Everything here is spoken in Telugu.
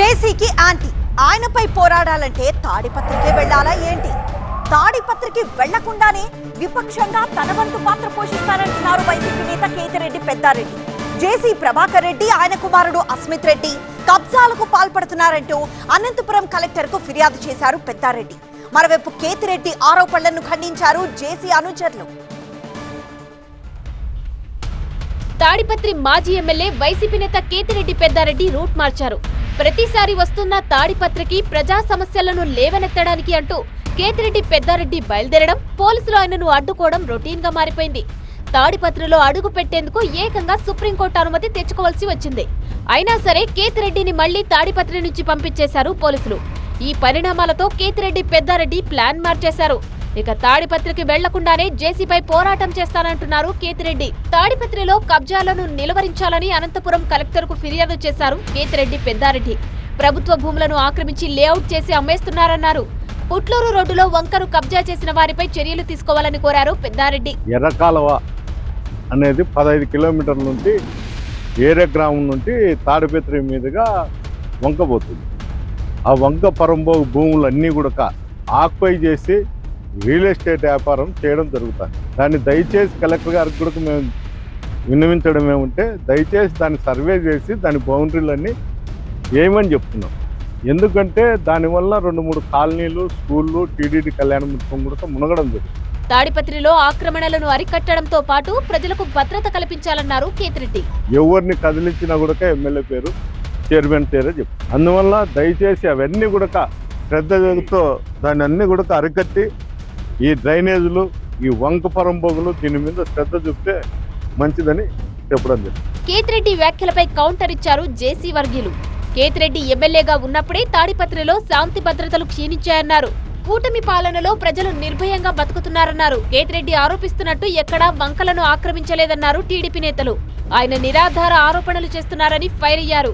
జేసీకి యాంటీ. ఆయనపై పోరాడాలంటే తాడిపత్రికే వెళ్ళాలా ఏంటి? తాడిపత్రికి వెళ్ళకుండానే విపక్షంగా తన వంతు పాత్ర పోషిస్తారంటున్నారు వైసీపీ నేత కేతిరెడ్డి పెద్దారెడ్డి. జేసీ ప్రభాకర్ రెడ్డి ఆయన కుమారుడు అస్మిత్ రెడ్డి కబ్జాలకు పాల్పడుతున్నారంటూ అనంతపురం కలెక్టర్కు ఫిర్యాదు చేశారు పెద్దారెడ్డి. మరోవైపు కేతిరెడ్డి ఆరోపణలను ఖండించారు జేసీ అనుచరులు. తాడిపత్రి మాజీ ఎమ్మెల్యే వైసీపీ నేత కేతిరెడ్డి పెద్దారెడ్డి రూట్ మార్చారు. ప్రతిసారి వస్తున్న తాడిపత్రికి ప్రజా సమస్యలను లేవనెత్తడానికి అంటూ కేతిరెడ్డి పెద్దారెడ్డి బయలుదేరడం పోలీసులు ఆయనను అడ్డుకోవడం రొటీన్గా మారిపోయింది. తాడిపత్రిలో అడుగు పెట్టేందుకు ఏకంగా సుప్రీంకోర్టు అనుమతి తెచ్చుకోవాల్సి వచ్చింది. అయినా సరే కేతిరెడ్డిని మళ్ళీ తాడిపత్రి నుంచి పంపించేశారు పోలీసులు. ఈ పరిణామాలతో కేతిరెడ్డి పెద్దారెడ్డి ప్లాన్ మార్చేశారు. ఇక తాడిపత్రికి వెళ్ళకుండానే జేసీపై పోరాటం చేస్తానంటున్నారు కేతిరెడ్డి. తాడిపత్రిలో కబ్జాలను నిలువరించాలని అనంతపురం కలెక్టర్కు ఫిర్యాదు చేశారు కేతిరెడ్డి పెద్దారెడ్డి. ప్రభుత్వ భూములను ఆక్రమించి లేఅవుట్ చేసి అమ్మేస్తున్నారన్నారు. పుట్లూరు రోడ్డులో వంకను కబ్జా చేసిన వారిపై చర్యలు తీసుకోవాలని కోరారు పెద్దారెడ్డి. ఎర్రకాలవ అనేది పదహైదు కిలోమీటర్ల నుండి ఏరే గ్రామం నుండి తాడిపత్రి మీదుగా వంక పోతుంది. ఆ వంక పరంబో భూములన్నీ కూడా ఆక్యుపై చేసి రియల్ ఎస్టేట్ వ్యాపారం చేయడం జరుగుతుంది. దాన్ని దయచేసి కలెక్టర్ గారికి కూడా మేము విన్నవించడం ఏమంటే దయచేసి దాన్ని సర్వే చేసి దాని బౌండరీలన్నీ ఏమని చెప్తున్నాం. ఎందుకంటే దానివల్ల రెండు మూడు కాలనీలు స్కూళ్ళు టీడీడీ కళ్యాణ మండపం కూడా మునగడం జరుగుతుంది తాడిపత్రిలో ఆక్రమణలను అరికట్టడంతో పాటు ప్రజలకు భద్రత కల్పించాలన్నారు కేతిరెడ్డి ఎవరిని కదిలించినా కూడా ఎమ్మెల్యే పేరు చైర్మన్ పేరే చెప్పు. అందువల్ల దయచేసి అవన్నీ కూడా శ్రద్ధతో దాన్ని అన్ని కూడా అరికట్టి ఈ డ్రైనేజీలు ఈ వంక పరంబోగులు దీని మీద శ్రద్ధ చూపితే మంచిదని చెప్పడం జరిగింది. కేతిరెడ్డి వ్యాఖ్యలపై కౌంటర్ ఇచ్చారు జేసీ వర్గీయులు. కేతిరెడ్డి ఎమ్మెల్యేగా ఉన్నప్పుడే తాడిపత్రిలో శాంతి భద్రతలు క్షీణించాయన్నారు. కూటమి పాలనలో ప్రజలు నిర్భయంగా బతుకుతున్నారన్నారు. కేతిరెడ్డి ఆరోపిస్తున్నట్టు ఎక్కడా వంకలను ఆక్రమించలేదన్నారు టీడీపీ నేతలు. ఆయన నిరాధార ఆరోపణలు చేస్తున్నారని ఫైర్ అయ్యారు.